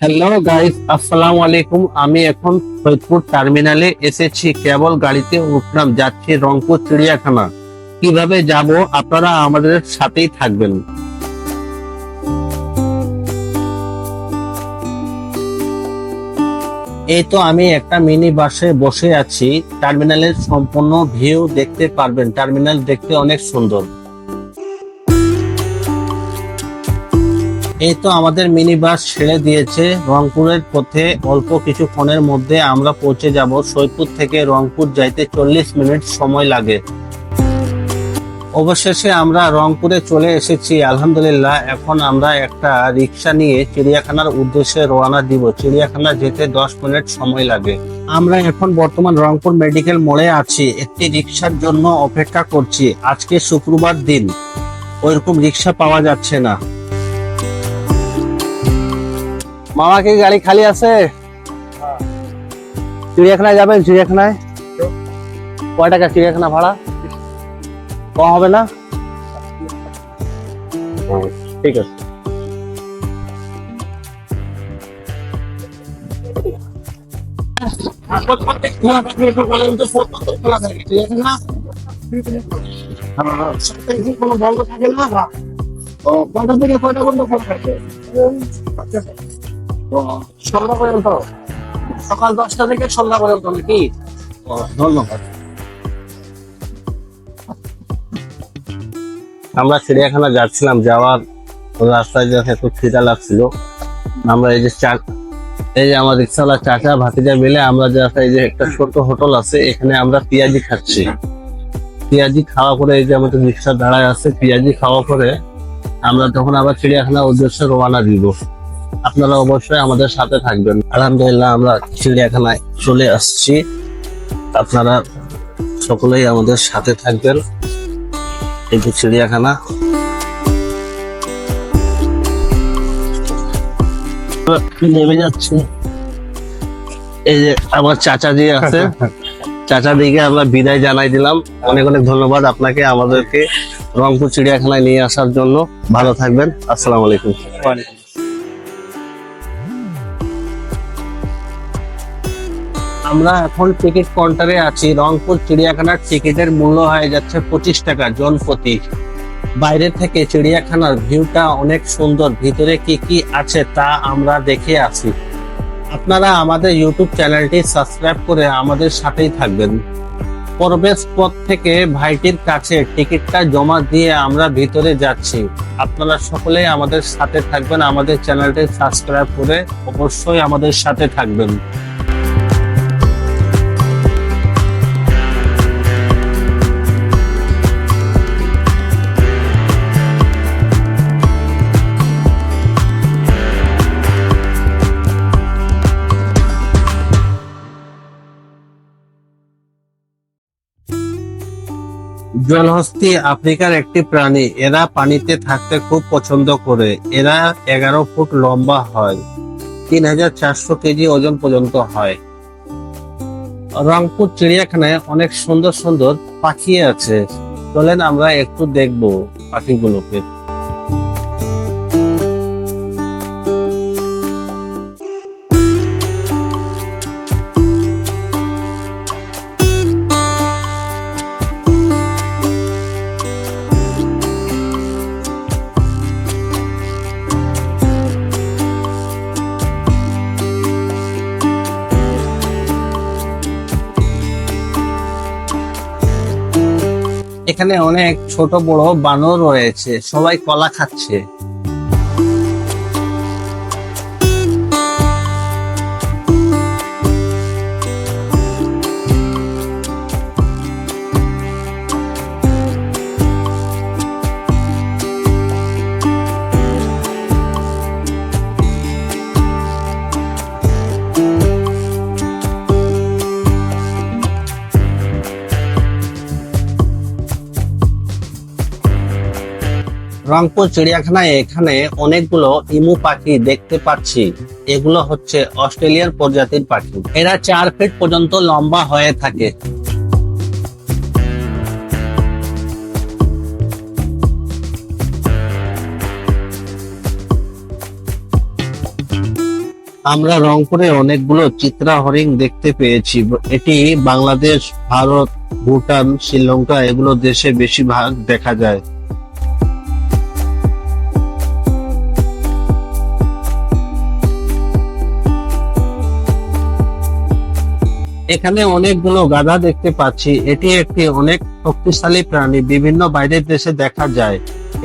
Hello guys আসসালামু আলাইকুম আমি এখন সৈয়দপুর টার্মিনালে এসেছি। কেবল গাড়িতে উঠলাম। যাচ্ছি রংপুর চিড়িয়াখানা। কীভাবে যাব? আপনারা আমাদের সাথেই থাকবেন। এই তো আমি একটা মিনি বাসে বসে আছি। টার্মিনালের সম্পূর্ণ ভিউ দেখতে পারবেন। টার্মিনাল দেখতে অনেক সুন্দর। এই তো আমাদের মিনি বাস ছেড়ে দিয়েছে। রংপুরের পথে অল্প কিছুক্ষণের মধ্যে আমরা পৌঁছে যাব। সৈয়দপুর থেকে রংপুর যাইতে চল্লিশ মিনিট সময় লাগে। অবশেষে আমরা রংপুরে চলে এসেছি। আলহামদুলিল্লাহ, এখন আমরা একটা রিক্সা নিয়ে চিড়িয়াখানার উদ্দেশ্যে রওনা দিব। চিড়িয়াখানা যেতে দশ মিনিট সময় লাগে। আমরা এখন বর্তমান রংপুর মেডিকেল মোড়ে আছি। একটি রিক্সার জন্য অপেক্ষা করছি। আজকে শুক্রবার দিন। ওইরকম রিক্সা পাওয়া যাচ্ছে না। মামা কি গাড়ি খালি আছে। চিড়িয়াখানায় যাবেন চিড়িয়াখানায়? কয় টাকা চিড়িয়াখানা ভাড়া? কম হবে না? ঠিক আছে। কোনো বন্ধ থাকে না কটা থেকে কয়টা পর্যন্ত খোলা থাকে সন্ধ্যা পর্যন্ত। সকাল দশটা থেকে সন্ধ্যা পর্যন্ত নাকি? ধন্যবাদ। আমরা চিড়িয়াখানা যাচ্ছিলাম, যাওয়ার রাস্তায় যখন একটু খিদা লাগছিল। আমরা এই যে চা, এই যে আমার রিক্সাওয়ালা চাচা, ভাতিজা মিলে আমরা যে এই যে একটা ছোট হোটেল আছে, এখানে আমরা পেঁয়াজি খাচ্ছি। পেঁয়াজি খাওয়া করে এই যে আমাদের রিক্সা দাঁড়ায় আছে, পেঁয়াজি খাওয়া করে আমরা তখন আবার চিড়িয়াখানার উদ্দেশ্যে রওনা দিব। আপনারা অবশ্যই আমাদের সাথে থাকবেন। আলহামদুলিল্লাহ আমরা চিড়িয়াখানায় চলে আসছি। আপনারা সকলেই আমাদের সাথে থাকবেন। এই যে চিড়িয়াখানা। নেমে যাচ্ছে। এই যে আমার চাচা জি আছে। চাচা দিকে আমরা বিদায় জানাই দিলাম। অনেক অনেক ধন্যবাদ আপনাকে আমাদেরকে রংপুর চিড়িয়াখানায় নিয়ে আসার জন্য। ভালো থাকবেন। আসসালামু আলাইকুম। আমরা এখন টিকিট কাউন্টারে আছি। রংপুর চিড়িয়াখানার টিকিটের মূল্য হয়ে যাচ্ছে পঁচিশ টাকা জন প্রতি। বাইরে থেকে চিড়িয়াখানার ভিউটা অনেক সুন্দর। ভিতরে কি কি আছে তা আমরা দেখে আছি আপনারা আমাদের ইউটিউব চ্যানেলটি সাবস্ক্রাইব করে আমাদের সাথেই থাকবেন। প্রবেশ পথ থেকে ভাইটির কাছে টিকিটটা জমা দিয়ে আমরা ভিতরে যাচ্ছি। আপনারা সকলেই আমাদের সাথে থাকবেন, আমাদের চ্যানেলটি সাবস্ক্রাইব করে অবশ্যই আমাদের সাথে থাকবেন। জলহস্তি আফ্রিকার একটি প্রাণী। এরা পানিতে থাকতে খুব পছন্দ করে। এরা এগারো ফুট লম্বা হয়। তিন হাজার চারশো কেজি ওজন পর্যন্ত হয়। রংপুর চিড়িয়াখানায় অনেক সুন্দর সুন্দর পাখি আছে। চলেন আমরা একটু দেখব পাখিগুলোকে। এখানে অনেক ছোট বড় বানর রয়েছে সবাই কলা খাচ্ছে। রংপুর চিড়িয়াখানায় এখানে অনেকগুলো ইমু পাখি দেখতে পাচ্ছি। এগুলো হচ্ছে অস্ট্রেলিয়ান প্রজাতির পাখি। এরা চার ফিট পর্যন্ত লম্বা হয়ে থাকে। আমরা রংপুরে অনেকগুলো চিত্রা হরিণ দেখতে পেয়েছি। এটি বাংলাদেশ, ভারত, ভুটান, শ্রীলঙ্কা এগুলো দেশে বেশিরভাগ দেখা যায়। এখানে অনেকগুলো গাধা দেখতে পাচ্ছি। এটি একটি অনেক শক্তিশালী প্রাণী। বিভিন্ন বাইরের দেশে দেখা যায়।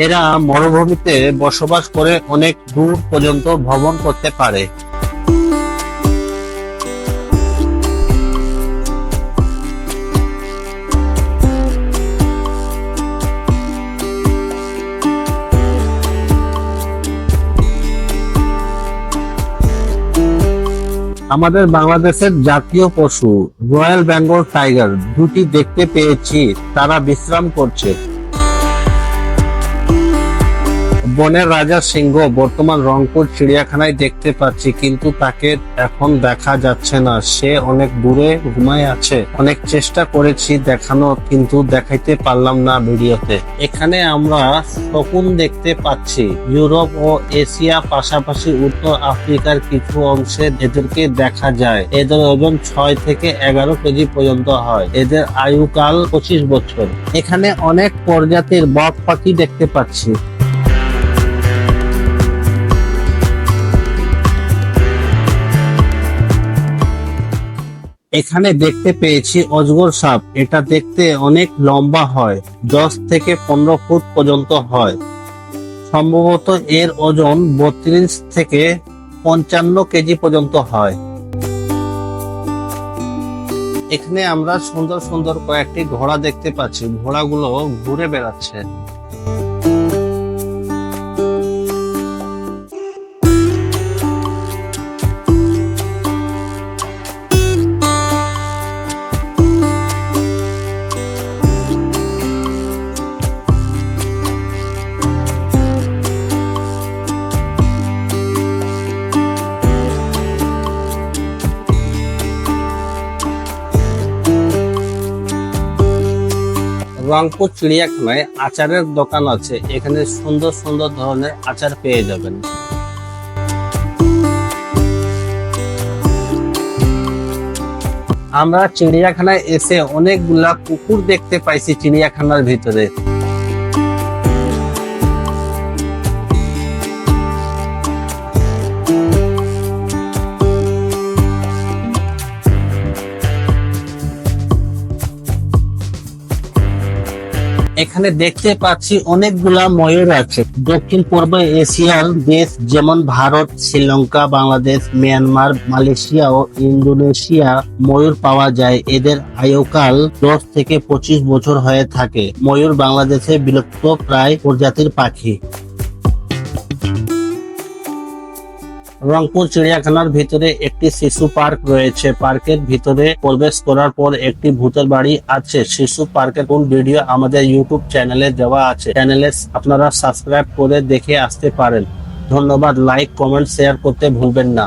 এরা মরুভূমিতে বসবাস করে অনেক দূর পর্যন্ত ভ্রমণ করতে পারে। আমাদের বাংলাদেশের জাতীয় পশু রয়্যাল বেঙ্গল টাইগার দুটি দেখতে পেয়েছি তারা বিশ্রাম করছে। বনের রাজা সিংহ বর্তমান রংপুর চিড়িয়াখানায় দেখতে পাচ্ছি, কিন্তু তাকে এখন দেখা যাচ্ছে না। সে অনেক দূরে ঘুমায় আছে। অনেক চেষ্টা করেছি দেখানোর কিন্তু দেখাইতে পারলাম না ভিডিওতে। এখানে আমরা শকুন দেখতে পাচ্ছি। ইউরোপ ও এশিয়া পাশাপাশি উত্তর আফ্রিকার কিছু অংশে এদেরকে দেখা যায়। এদের ওজন ছয় থেকে এগারো কেজি পর্যন্ত হয়। এদের আয়ুকাল পঁচিশ বছর। এখানে অনেক প্রজাতির বক পাখি দেখতে পাচ্ছি। এখানে দেখতে পেয়েছি অজগর সাপ। এটা দেখতে অনেক লম্বা হয়, দশ থেকে পনেরো ফুট পর্যন্ত হয়। সম্ভবত এর ওজন বত্রিশ থেকে পঞ্চান্ন কেজি পর্যন্ত হয়। এখানে আমরা সুন্দর সুন্দর কয়েকটি ঘোড়া দেখতে পাচ্ছি। ঘোড়াগুলো ঘুরে বেড়াচ্ছে। রংপুর চিড়িয়াখানায় আচারের দোকান আছে। এখানে সুন্দর সুন্দর ধরনের আচার পেয়ে যাবেন। আমরা চিড়িয়াখানায় এসে অনেকগুলা কুকুর দেখতে পাইছি চিড়িয়াখানার ভিতরে। এখানে দেখতে পাচ্ছি অনেকগুলা ময়ূর আছে। দক্ষিণ, পূর্ব এশিয়ার দেশ যেমন ভারত, শ্রীলঙ্কা, বাংলাদেশ, মিয়ানমার, মালয়েশিয়া ও ইন্দোনেশিয়া ময়ূর পাওয়া যায়। এদের আয়ুকাল দশ থেকে পঁচিশ বছর হয়ে থাকে। ময়ূর বাংলাদেশে বিলুপ্ত প্রায় প্রজাতির পাখি। রংপুর চিড়িয়াখানার ভিতরে একটি শিশু পার্ক রয়েছে। পার্কের ভিতরে প্রবেশ করার পর একটি ভূতের বাড়ি আছে। শিশু পার্কের কোন ভিডিও আমাদের ইউটিউব চ্যানেলে দেওয়া আছে। চ্যানেলে আপনারা সাবস্ক্রাইব করে দেখে আসতে পারেন। ধন্যবাদ। লাইক কমেন্ট শেয়ার করতে ভুলবেন না।